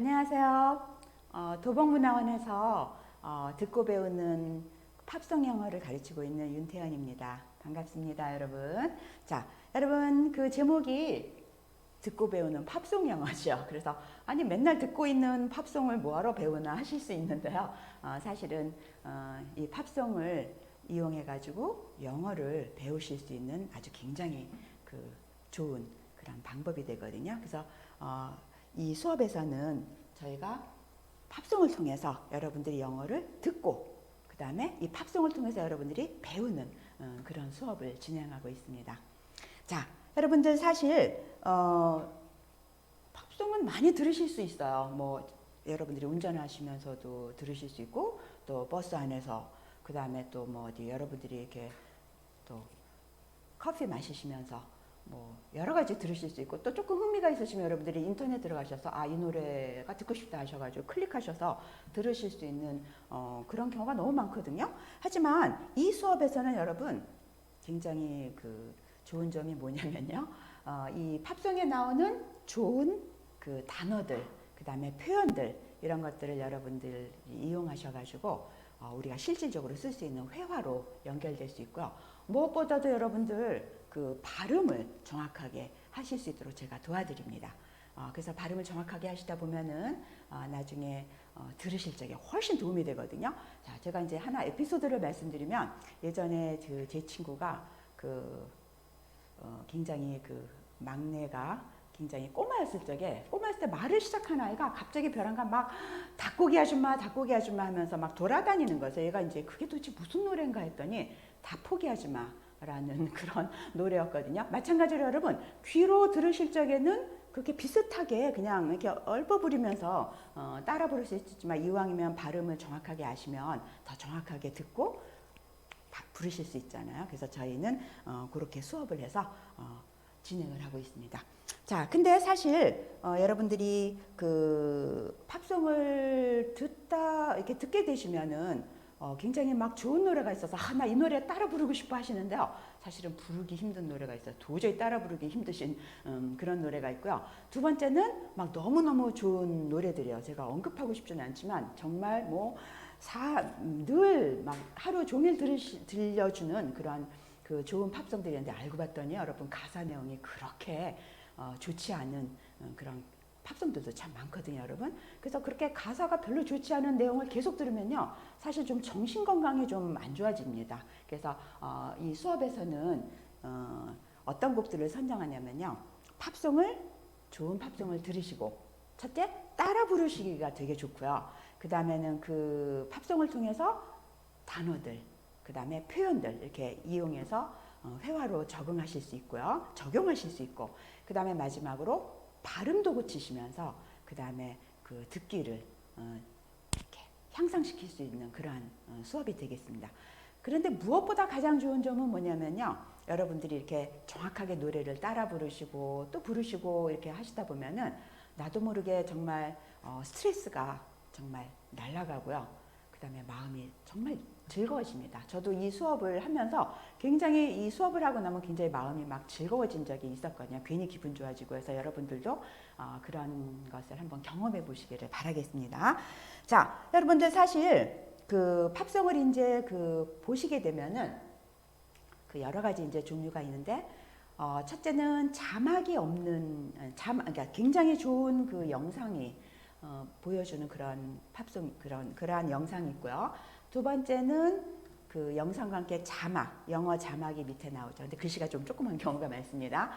안녕하세요. 어, 도봉문화원에서 어, 듣고 배우는 팝송 영어를 가르치고 있는 윤태연입니다. 반갑습니다, 여러분. 자, 여러분 그 제목이 듣고 배우는 팝송 영어죠. 그래서 아니 맨날 듣고 있는 팝송을 뭐하러 배우나 하실 수 있는데요. 어, 사실은 어, 이 팝송을 이용해 가지고 영어를 배우실 수 있는 아주 굉장히 그 좋은 그런 방법이 되거든요. 그래서 어, 이 수업에서는 저희가 팝송을 통해서 여러분들이 영어를 듣고 그 다음에 이 팝송을 통해서 여러분들이 배우는 어, 그런 수업을 진행하고 있습니다. 자, 여러분들 사실 어, 팝송은 많이 들으실 수 있어요. 뭐 여러분들이 운전하시면서도 들으실 수 있고 또 버스 안에서 그 다음에 또 뭐 어디 여러분들이 이렇게 또 커피 마시시면서 뭐 여러 가지 들으실 수 있고 또 조금 흥미가 있으시면 여러분들이 인터넷 들어가셔서 아 이 노래가 듣고 싶다 하셔가지고 클릭하셔서 들으실 수 있는 어, 그런 경우가 너무 많거든요. 하지만 이 수업에서는 여러분 굉장히 그 좋은 점이 뭐냐면요. 어, 이 팝송에 나오는 좋은 그 단어들, 그 다음에 표현들 이런 것들을 여러분들이 이용하셔가지고 어, 우리가 실질적으로 쓸 수 있는 회화로 연결될 수 있고요. 무엇보다도 여러분들 그 발음을 정확하게 하실 수 있도록 제가 도와드립니다. 어, 그래서 발음을 정확하게 하시다 보면은 어, 나중에 어, 들으실 적에 훨씬 도움이 되거든요. 자, 제가 이제 하나 에피소드를 말씀드리면 예전에 그 제 친구가 그 어, 굉장히 그 막내가 굉장히 꼬마였을 적에 꼬마였을 때 말을 시작한 아이가 갑자기 벼랑간 막 닭고기 아줌마 닭고기 아줌마 하면서 막 돌아다니는 거예요. 얘가 이제 그게 도대체 무슨 노래인가 했더니 다 포기하지 마 라는 그런 노래였거든요. 마찬가지로 여러분 귀로 들으실 적에는 그렇게 비슷하게 그냥 이렇게 얼버무리면서 어, 따라 부를 수 있지만 이왕이면 발음을 정확하게 아시면 더 정확하게 듣고 다 부르실 수 있잖아요. 그래서 저희는 어, 그렇게 수업을 해서 어, 진행을 하고 있습니다. 자, 근데 사실 어, 여러분들이 그 팝송을 듣다 이렇게 듣게 되시면은 어, 굉장히 막 좋은 노래가 있어서 아, 나 이 노래 따라 부르고 싶어 하시는데요. 사실은 부르기 힘든 노래가 있어요. 도저히 따라 부르기 힘드신 음, 그런 노래가 있고요. 두 번째는 막 너무너무 좋은 노래들이에요. 제가 언급하고 싶지는 않지만 정말 뭐 늘 막 하루 종일 들으시, 들려주는 그런 그 좋은 팝송들이었는데 알고 봤더니 여러분 가사 내용이 그렇게 어, 좋지 않은 어, 그런 팝송들도 참 많거든요, 여러분. 그래서 그렇게 가사가 별로 좋지 않은 내용을 계속 들으면요, 사실 좀 정신 건강이 좀 안 좋아집니다. 그래서 어, 이 수업에서는 어, 어떤 곡들을 선정하냐면요, 팝송을 좋은 팝송을 들으시고 첫째 따라 부르시기가 되게 좋고요. 그 다음에는 그 팝송을 통해서 단어들, 그 다음에 표현들 이렇게 이용해서 어, 회화로 적응하실 수 있고요. 적용하실 수 있고, 그 다음에 마지막으로 발음도 고치시면서 그 다음에 그 듣기를 어, 이렇게 향상시킬 수 있는 그러한 어, 수업이 되겠습니다. 그런데 무엇보다 가장 좋은 점은 뭐냐면요. 여러분들이 이렇게 정확하게 노래를 따라 부르시고 또 부르시고 이렇게 하시다 보면은 나도 모르게 정말 어, 스트레스가 정말 날아가고요. 그 다음에 마음이 정말 즐거워집니다. 저도 이 수업을 하면서 굉장히 이 수업을 하고 나면 굉장히 마음이 막 즐거워진 적이 있었거든요. 괜히 기분 좋아지고 해서 여러분들도 어, 그런 것을 한번 경험해 보시기를 바라겠습니다. 자, 여러분들 사실 그 팝송을 이제 그 보시게 되면은 그 여러 가지 이제 종류가 있는데 어, 첫째는 자막이 없는 어, 자막, 그러니까 굉장히 좋은 그 영상이 어, 보여주는 그런 팝송 그런 그러한 영상이 있고요. 두 번째는 그 영상과 함께 자막, 영어 자막이 밑에 나오죠. 근데 글씨가 좀 조그만 경우가 많습니다.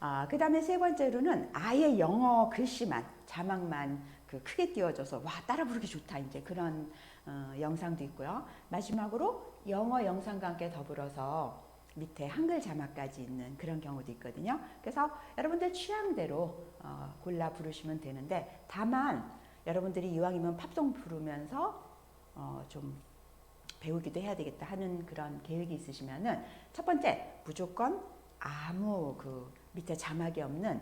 아, 그 다음에 세 번째로는 아예 영어 글씨만, 자막만 그 크게 띄워져서 와, 따라 부르기 좋다. 이제 그런 어, 영상도 있고요. 마지막으로 영어 영상과 함께 더불어서 밑에 한글 자막까지 있는 그런 경우도 있거든요. 그래서 여러분들 취향대로 어, 골라 부르시면 되는데 다만 여러분들이 이왕이면 팝송 부르면서 어, 좀 배우기도 해야 되겠다 하는 그런 계획이 있으시면은 첫 번째 무조건 아무 그 밑에 자막이 없는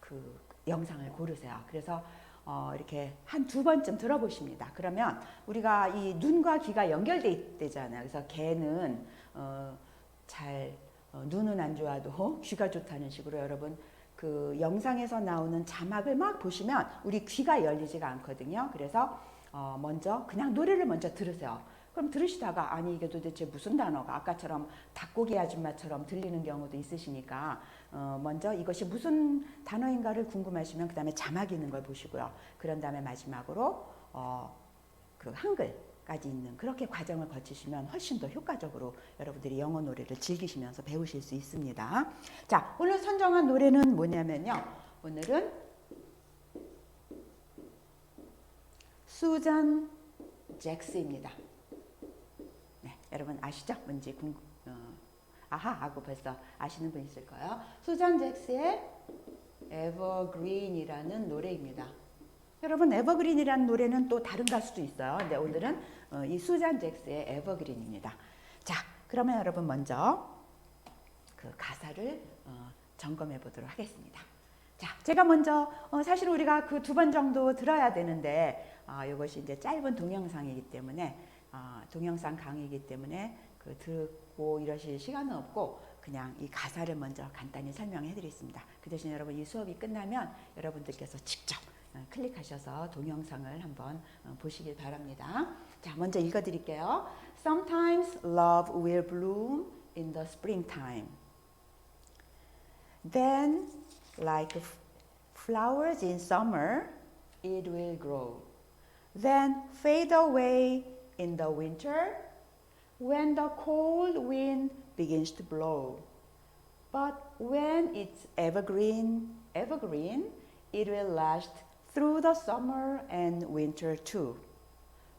그 영상을 고르세요. 그래서 어, 이렇게 한 두 번쯤 들어보십니다. 그러면 우리가 이 눈과 귀가 연결돼 있대잖아요. 그래서 개는 어, 잘 어, 눈은 안 좋아도 귀가 좋다는 식으로 여러분 그 영상에서 나오는 자막을 막 보시면 우리 귀가 열리지가 않거든요. 그래서 어 먼저 그냥 노래를 먼저 들으세요. 그럼 들으시다가 아니 이게 도대체 무슨 단어가 아까처럼 닭고기 아줌마처럼 들리는 경우도 있으시니까 어 먼저 이것이 무슨 단어인가를 궁금하시면 그 다음에 자막 있는 걸 보시고요. 그런 다음에 마지막으로 어 그 한글 까지 있는 그렇게 과정을 거치시면 훨씬 더 효과적으로 여러분들이 영어 노래를 즐기시면서 배우실 수 있습니다. 자 오늘 선정한 노래는 뭐냐면요. 오늘은 수잔 잭스입니다. 네, 여러분 아시죠? 뭔지 궁금, 어, 아하 하고 벌써 아시는 분 있을 거예요. 수잔 잭스의 에버그린이라는 노래입니다. 여러분 에버그린이라는 노래는 또 다른 가수도 있어요. 근데 오늘은 어, 이 수잔 잭스의 에버그린입니다. 자, 그러면 여러분 먼저 그 가사를 어, 점검해 보도록 하겠습니다. 자, 제가 먼저 어, 사실 우리가 그 두 번 정도 들어야 되는데 아, 이것이 이제 짧은 동영상이기 때문에 아, 동영상 강의이기 때문에 그 듣고 이러실 시간은 없고 그냥 이 가사를 먼저 간단히 설명해 드리겠습니다. 그 대신 여러분 이 수업이 끝나면 여러분들께서 직접 어, 클릭하셔서 동영상을 한번 어, 보시길 바랍니다. 자, 먼저 읽어 드릴게요. Sometimes love will bloom in the springtime. Then, like f- flowers in summer, it will grow. Then fade away in the winter when the cold wind begins to blow. But when it's evergreen, evergreen, it will last through the summer and winter too.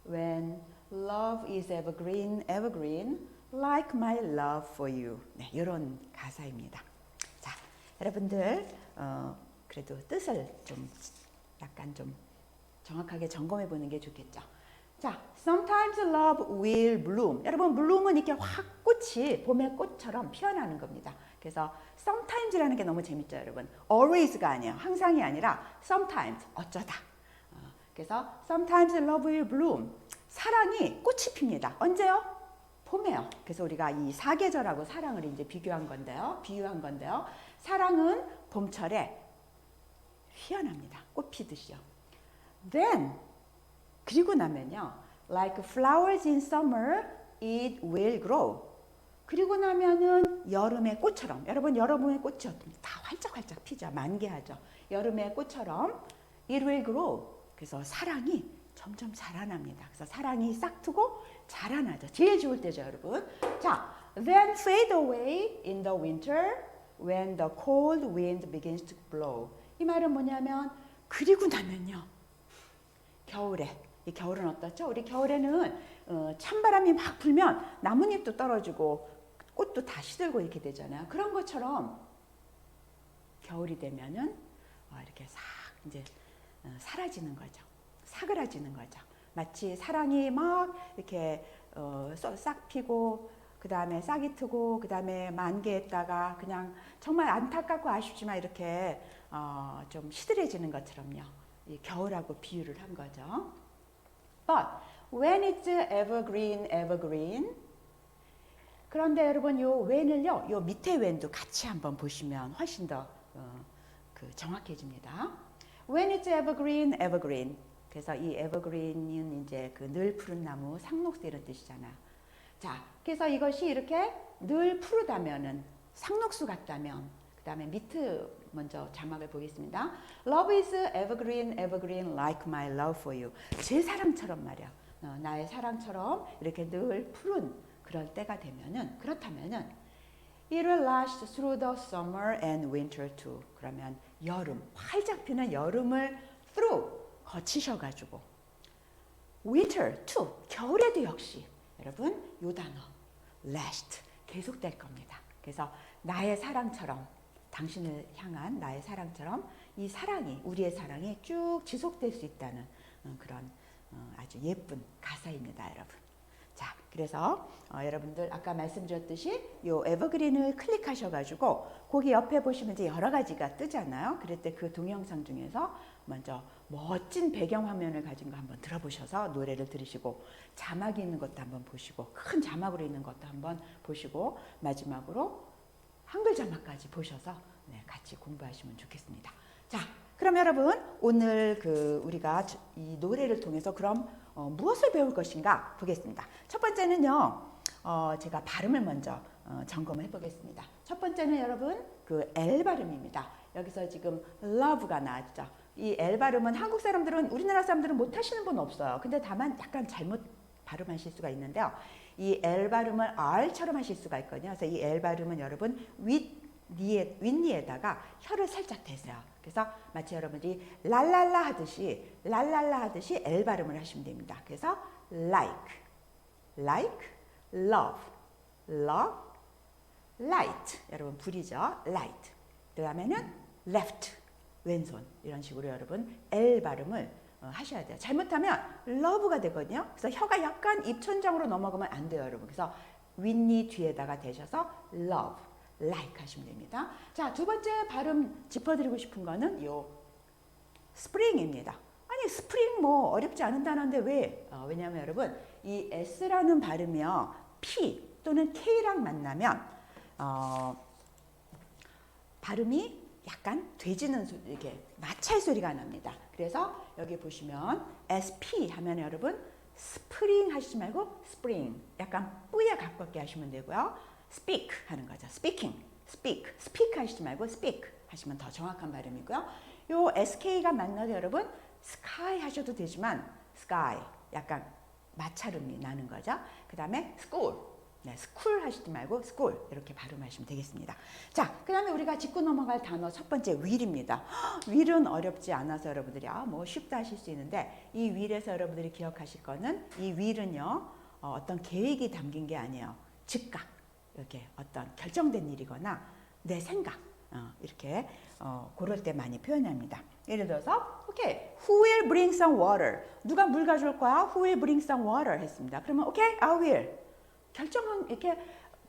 When love is evergreen, evergreen, like my love for you. 네, 이런 가사입니다. 자, 여러분들 어, 그래도 뜻을 좀 약간 좀 정확하게 점검해 보는 게 좋겠죠. 자, sometimes love will bloom. 여러분, bloom은 이렇게 확 꽃이 봄의 꽃처럼 피어나는 겁니다. 그래서 sometimes라는 게 너무 재밌죠, 여러분. always가 아니에요. 항상이 아니라 sometimes 어쩌다. 어, 그래서 sometimes love will bloom. 사랑이 꽃이 핍니다. 언제요? 봄에요. 그래서 우리가 이 사계절하고 사랑을 이제 비교한 건데요. 비유한 건데요. 사랑은 봄철에 휘어납니다. 꽃 피듯이요. Then 그리고 나면요. Like flowers in summer, it will grow. 그리고 나면은 여름의 꽃처럼 여러분 여러분의 꽃이? 다 활짝활짝 피죠. 만개하죠. 여름의 꽃처럼 it will grow. 그래서 사랑이 점점 자라납니다. 그래서 사랑이 싹트고 자라나죠. 제일 좋을 때죠, 여러분. 자, then fade away in the winter when the cold wind begins to blow. 이 말은 뭐냐면 그리고 나면요. 겨울에 이 겨울은 어떻죠? 우리 겨울에는 어, 찬바람이 막 불면 나뭇잎도 떨어지고 꽃도 다 시들고 이렇게 되잖아요. 그런 것처럼 겨울이 되면은 어, 이렇게 싹 이제 어, 사라지는 거죠. 사그라지는 거죠. 마치 사랑이 막 이렇게 싹 피고 그 다음에 싹이 트고 그 다음에 만개했다가 그냥 정말 안타깝고 아쉽지만 이렇게 어, 좀 시들해지는 것처럼요. 이 겨울하고 비유를 한 거죠. But when it's evergreen, evergreen. 그런데 여러분 요 when을요, 요 밑에 when도 같이 한번 보시면 훨씬 더 어, 그 정확해집니다. When it's evergreen, evergreen. 그래서 이 evergreen은 이제 그 늘 푸른 나무, 상록수 이런 뜻이잖아요. 자, 그래서 이것이 이렇게 늘 푸르다면은 상록수 같다면 그 다음에 밑에 먼저 자막을 보겠습니다. Love is evergreen, evergreen like my love for you. 제 사랑처럼 말이야. 어, 나의 사랑처럼 이렇게 늘 푸른 그럴 때가 되면은 그렇다면은 It will last through the summer and winter too. 그러면 여름, 활짝 피는 여름을 through 거치셔가지고 winter too. 겨울에도 역시 여러분 요 단어 last 계속될 겁니다. 그래서 나의 사랑처럼 당신을 향한 나의 사랑처럼 이 사랑이 우리의 사랑이 쭉 지속될 수 있다는 어, 그런 어, 아주 예쁜 가사입니다, 여러분. 자, 그래서 어, 여러분들 아까 말씀드렸듯이 요 에버그린을 클릭하셔가지고 거기 옆에 보시면 이제 여러 가지가 뜨잖아요. 그럴 때 그 동영상 중에서 먼저 멋진 배경 화면을 가진 거 한번 들어보셔서 노래를 들으시고 자막이 있는 것도 한번 보시고 큰 자막으로 있는 것도 한번 보시고 마지막으로 한글 자막까지 보셔서 네, 같이 공부하시면 좋겠습니다. 자, 그럼 여러분 오늘 그 우리가 저- 이 노래를 통해서 그럼 어, 무엇을 배울 것인가 보겠습니다. 첫 번째는요, 어, 제가 발음을 먼저 어, 점검해 보겠습니다. 첫 번째는 여러분 그 L 발음입니다. 여기서 지금 love가 나왔죠. 이 L 발음은 한국 사람들은 우리나라 사람들은 못 하시는 분 없어요. 근데 다만 약간 잘못 발음하실 수가 있는데요. 이 L 발음을 R처럼 하실 수가 있거든요. 그래서 이 L 발음은 여러분 윗니에 윗니에다가 혀를 살짝 대세요. 그래서 마치 여러분들이 랄랄라 하듯이 랄랄라 하듯이 L 발음을 하시면 됩니다. 그래서 like, like, love, love, light. 여러분 불이죠. light. 그 다음에는 left, 왼손 이런 식으로 여러분 L 발음을 어, 하셔야 돼요. 잘못하면 love가 되거든요. 그래서 혀가 약간 입천장으로 넘어가면 안 돼요, 여러분. 그래서 윗니 뒤에다가 대셔서 love, like 하시면 됩니다. 자, 두 번째 발음 짚어드리고 싶은 거는 요 스프링입니다. 아니 스프링 뭐 어렵지 않은 단어인데 왜? 어, 왜냐하면 여러분 이 S라는 발음이요 P 또는 K랑 만나면 어, 발음이 약간 돼지는 소리 이렇게 마찰 소리가 납니다. 그래서 여기 보시면 SP 하면 여러분 스프링 하시지 말고 스프링 약간 뿌에 가깝게 하시면 되고요. speak 하는 거죠. speaking, speak, speak 하시지 말고 speak 하시면 더 정확한 발음이고요. 요 SK가 만나서 여러분 sky 하셔도 되지만 sky 약간 마찰음이 나는 거죠. 그 다음에 school 네, 스쿨 하시지 말고 스쿨 이렇게 발음하시면 되겠습니다. 자, 그 다음에 우리가 짚고 넘어갈 단어 첫 번째 윌입니다. 윌은 어렵지 않아서 여러분들이 아, 뭐 쉽다 하실 수 있는데 이 윌에서 여러분들이 기억하실 거는 이 윌은요 어, 어떤 계획이 담긴 게 아니에요. 즉각 이렇게 어떤 결정된 일이거나 내 생각 어, 이렇게 어, 그럴 때 많이 표현합니다. 예를 들어서 오케이, who will bring some water? 누가 물 가져올 거야? Who will bring some water? 했습니다. 그러면 오케이, I will. 결정은 이렇게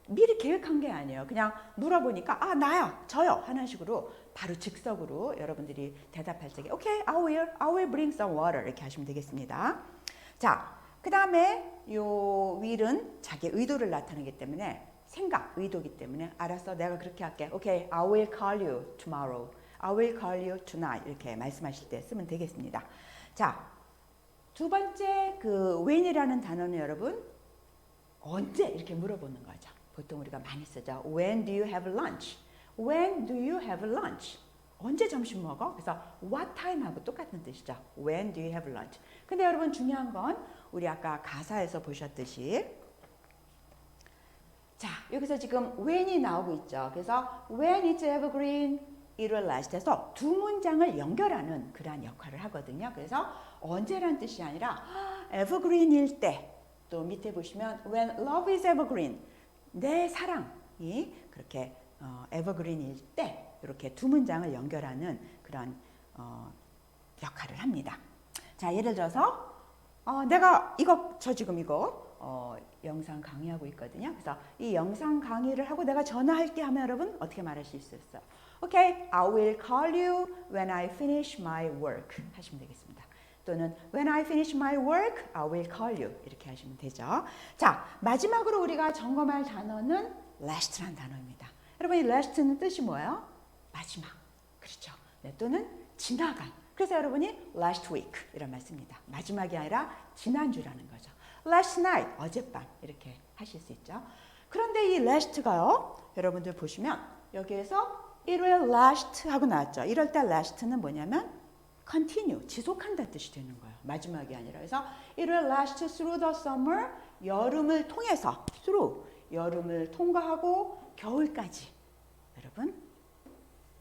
미리 계획한 게 아니에요. 그냥 물어보니까 아 나야, 저요 하는 식으로 바로 즉석으로 여러분들이 대답할 적에 오케이, I will, I will bring some water 이렇게 하시면 되겠습니다. 자, 그 다음에 요 will은 자기 의도를 나타내기 때문에 생각, 의도기 때문에 알았어, 내가 그렇게 할게. 오케이, I will call you tomorrow. I will call you tonight 이렇게 말씀하실 때 쓰면 되겠습니다. 자, 두 번째 그 when이라는 단어는 여러분 언제 이렇게 물어보는 거죠. 보통 우리가 많이 쓰죠. When do you have lunch? When do you have lunch? 언제 점심 먹어? 그래서 what time하고 똑같은 뜻이죠. When do you have lunch? 근데 여러분 중요한 건 우리 아까 가사에서 보셨듯이 자 여기서 지금 when이 나오고 있죠. 그래서 when it's evergreen, it will last 해서 두 문장을 연결하는 그러한 역할을 하거든요. 그래서 언제란 뜻이 아니라 evergreen일 때 또 밑에 보시면 when love is evergreen 내 사랑이 그렇게 어, evergreen일 때 이렇게 두 문장을 연결하는 그런 어, 역할을 합니다. 자 예를 들어서 어, 내가 이거 저 지금 이거 어, 영상 강의하고 있거든요. 그래서 이 영상 강의를 하고 내가 전화할게 하면 여러분 어떻게 말하실 수 있어요? Okay, I will call you when I finish my work 하시면 되겠습니다. 또는 when I finish my work, I will call you 이렇게 하시면 되죠. 자 마지막으로 우리가 점검할 단어는 last란 단어입니다. 여러분 이 last는 뜻이 뭐예요? 마지막. 그렇죠. 네, 또는 지나간. 그래서 여러분이 last week 이런 말 씁니다. 마지막이 아니라 지난주라는 거죠. last night 어젯밤 이렇게 하실 수 있죠. 그런데 이 last가요. 여러분들 보시면 여기에서 it will last 하고 나왔죠. 이럴 때 last는 뭐냐면 continue 지속한다는 뜻이 되는 거예요. 마지막이 아니라 그래서 it will last through the summer 여름을 통해서 through 여름을 통과하고 겨울까지 여러분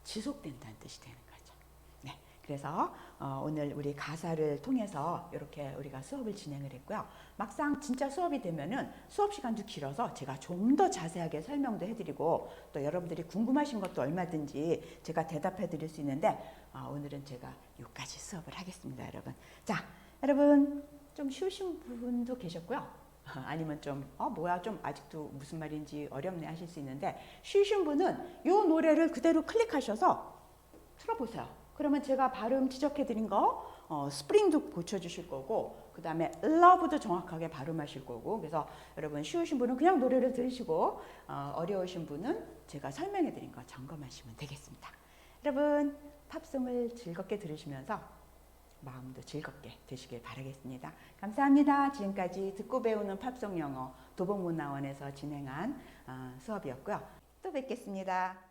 지속된다는 뜻이 되는 거죠. 네, 그래서 어, 오늘 우리 가사를 통해서 이렇게 우리가 수업을 진행을 했고요. 막상 진짜 수업이 되면은 수업 시간도 길어서 제가 좀 더 자세하게 설명도 해드리고 또 여러분들이 궁금하신 것도 얼마든지 제가 대답해 드릴 수 있는데 어, 오늘은 제가 여기까지 수업을 하겠습니다, 여러분. 자, 여러분 좀 쉬우신 분도 계셨고요. 아니면 좀, 어, 뭐야, 좀 아직도 무슨 말인지 어렵네 하실 수 있는데, 쉬우신 분은 이 노래를 그대로 클릭하셔서 틀어보세요. 그러면 제가 발음 지적해드린 거, 어, 스프링도 고쳐주실 거고, 그 다음에 love도 정확하게 발음하실 거고 그래서 여러분 쉬우신 분은 그냥 노래를 들으시고 어, 어려우신 분은 제가 설명해 드린 거 점검하시면 되겠습니다. 여러분 팝송을 즐겁게 들으시면서 마음도 즐겁게 되시길 바라겠습니다. 감사합니다. 지금까지 듣고 배우는 팝송 영어 도봉문화원에서 진행한 어, 수업이었고요. 또 뵙겠습니다.